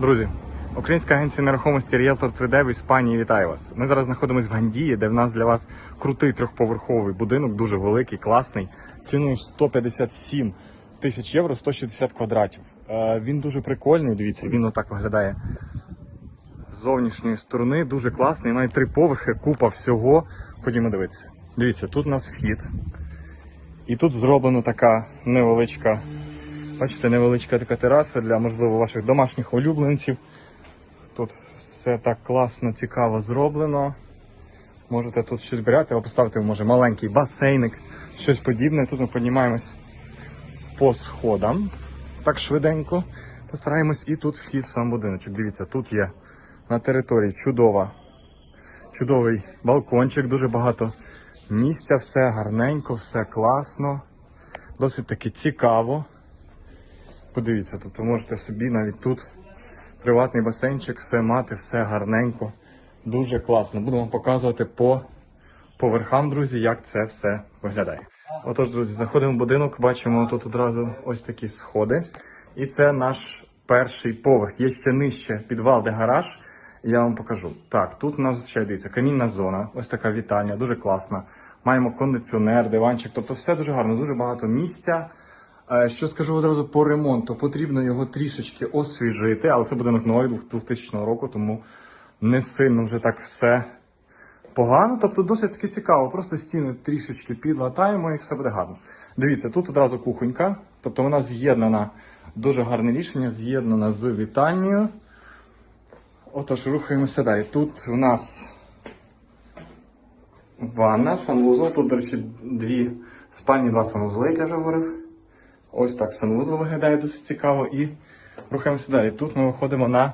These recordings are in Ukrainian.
Друзі, українська агенція нерухомості Realtor 3D в Іспанії вітає вас. Ми зараз знаходимося в Гандії, де в нас для вас крутий трьохповерховий будинок, дуже великий, класний. Ціною 157 тисяч євро, 160 квадратів. Е, Він дуже прикольний. Дивіться, він отак виглядає з зовнішньої сторони. Дуже класний. Має три поверхи, купа всього. Ходімо дивитися. Дивіться, тут у нас вхід. І тут зроблена така невеличка Бачите, невеличка така тераса для, можливо, ваших домашніх улюбленців. Тут все так класно, цікаво зроблено. Можете тут щось брати, або поставити, може, маленький басейник, щось подібне. Тут ми піднімаємось по сходам. Так швиденько постараємось. І тут вхід в сам будиночок. Дивіться, тут є на території чудова, чудовий балкончик, дуже багато місця, все гарненько, все класно. Досить таки цікаво. Подивіться, ви можете собі навіть тут приватний басейнчик, все мати, все гарненько. Дуже класно. Буду вам показувати по поверхам, друзі, як це все виглядає. Отож, друзі, заходимо в будинок, бачимо тут одразу ось такі сходи. І це наш перший поверх. Є ще нижче підвал, де гараж. Я вам покажу. Так, тут у нас ще дивіться, камінна зона, ось така вітальня, дуже класна. Маємо кондиціонер, диванчик, тобто все дуже гарно, дуже багато місця. Е, Що скажу одразу по ремонту, потрібно його трішечки освіжити, але це будинок новий 2000 року, тому не сильно вже так все погано. Тобто досить таки цікаво. Просто стіни трішечки підлатаємо і все буде гарно. Дивіться, тут одразу кухонька, тобто вона з'єднана, дуже гарне рішення, з'єднана з вітальнею. Отож, рухаємося далі. Тут у нас ванна, санвузол. Тут, до речі, дві спальні, два санвузли, як я вже говорив. Ось так санвузол виглядає досить цікаво. І рухаємося далі. Тут ми виходимо на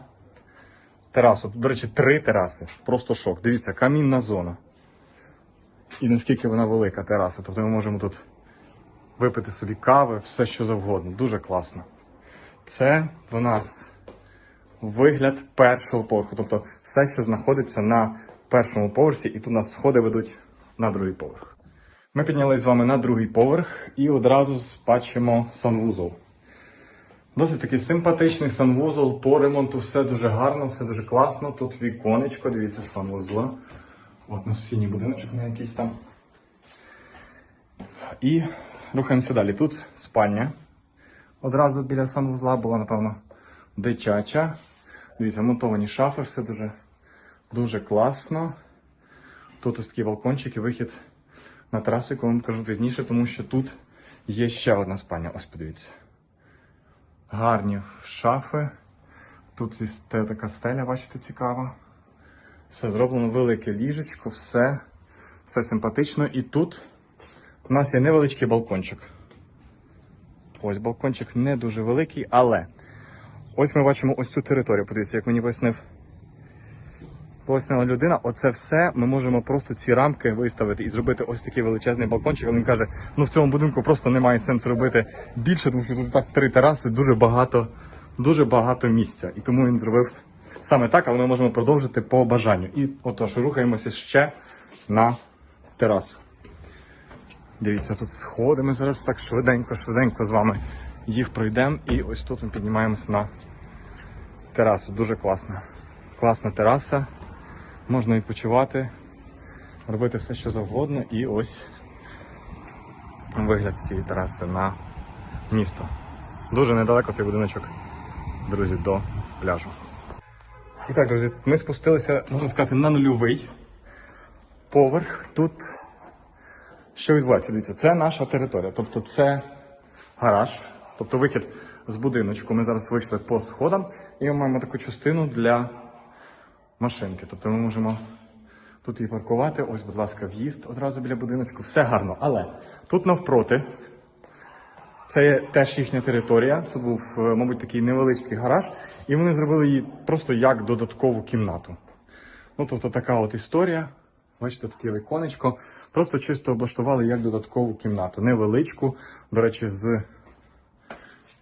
терасу. Тут, до речі, три тераси. Просто шок. Дивіться, камінна зона. І наскільки вона велика тераса. Тобто ми можемо тут випити собі кави, все що завгодно. Дуже класно. Це в нас вигляд першого поверху. Тобто все, що знаходиться на першому поверсі, і тут у нас сходи ведуть на другий поверх. Ми піднялись з вами на другий поверх і одразу бачимо санвузол. Досить такий симпатичний санвузол, по ремонту все дуже гарно, все дуже класно. Тут віконечко, дивіться, санвузла. От на сусідній будиночок на якийсь там. І рухаємося далі. Тут спальня. Одразу біля санвузла була, напевно, дитяча. Дивіться, монтовані шафи, все дуже, дуже класно. Тут ось такий балкончик і вихід на терасу, яку вам покажу пізніше, тому що тут є ще одна спальня. Ось подивіться. Гарні шафи. Тут є така стеля, бачите, цікава. Все зроблено велике ліжечко, все, все симпатично. І тут у нас є невеличкий балкончик. Ось балкончик не дуже великий, але ось ми бачимо ось цю територію. Подивіться, як мені пояснив. Пояснила людина, оце все ми можемо просто ці рамки виставити і зробити ось такий величезний балкончик. Він каже, ну в цьому будинку просто немає сенсу робити більше, тому що тут так три тераси, дуже багато, дуже багато місця. І тому він зробив саме так, але ми можемо продовжити по бажанню. І отож, рухаємося ще на терасу. Дивіться, тут сходи. Ми зараз так швиденько, швиденько з вами їх пройдемо. І ось тут ми піднімаємося на терасу. Дуже класна. Класна тераса. Можна відпочивати, робити все, що завгодно. І ось вигляд з цієї тераси на місто. Дуже недалеко цей будиночок, друзі, до пляжу. І так, друзі, ми спустилися, можна сказати, на нульовий поверх. Тут що відбувається? Дивіться, це наша територія. Тобто це гараж, тобто вихід з будиночку. Ми зараз вийшли по сходам і ми маємо таку частину для машинки. Тобто ми можемо тут її паркувати. Ось, будь ласка, в'їзд одразу біля будиночку. Все гарно. Але тут навпроти. Це є теж їхня територія. Тут був, е, мабуть, такий невеличкий гараж, і вони зробили її просто як додаткову кімнату. Ну, тобто така от історія. Бачите, таке віконечко. Просто чисто облаштували як додаткову кімнату. Невеличку. До речі, з,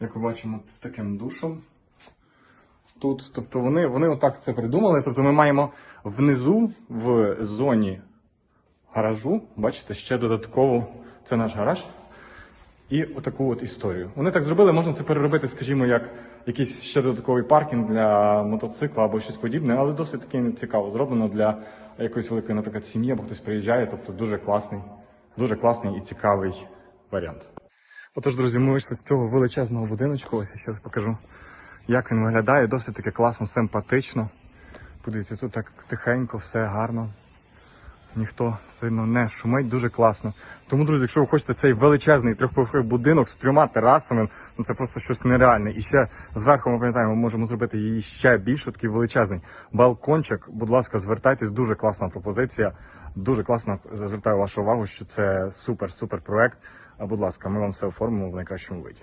як ми бачимо, з таким душом. Тут, тобто вони, вони отак це придумали. Тобто ми маємо внизу в зоні гаражу, бачите, ще додатково, це наш гараж. І отаку от історію. Вони так зробили, можна це переробити, скажімо, як якийсь ще додатковий паркінг для мотоцикла або щось подібне, але досить таки цікаво зроблено для якоїсь великої, наприклад, сім'ї, або хтось приїжджає. Тобто дуже класний, дуже класний і цікавий варіант. Отож, друзі, ми вийшли з цього величезного будиночку. Ось я ще раз покажу, як він виглядає. Досить таки класно, симпатично. Подивіться, тут так тихенько, все гарно. Ніхто сильно не шумить, дуже класно. Тому, друзі, якщо ви хочете цей величезний трьохповерховий будинок з трьома терасами, ну це просто щось нереальне. І ще зверху ми пам'ятаємо, ми можемо зробити її ще більше, такий величезний балкончик. Будь ласка, звертайтесь, дуже класна пропозиція. Дуже класно звертаю вашу увагу, що це супер-супер проект. А будь ласка, ми вам все оформимо в найкращому виді.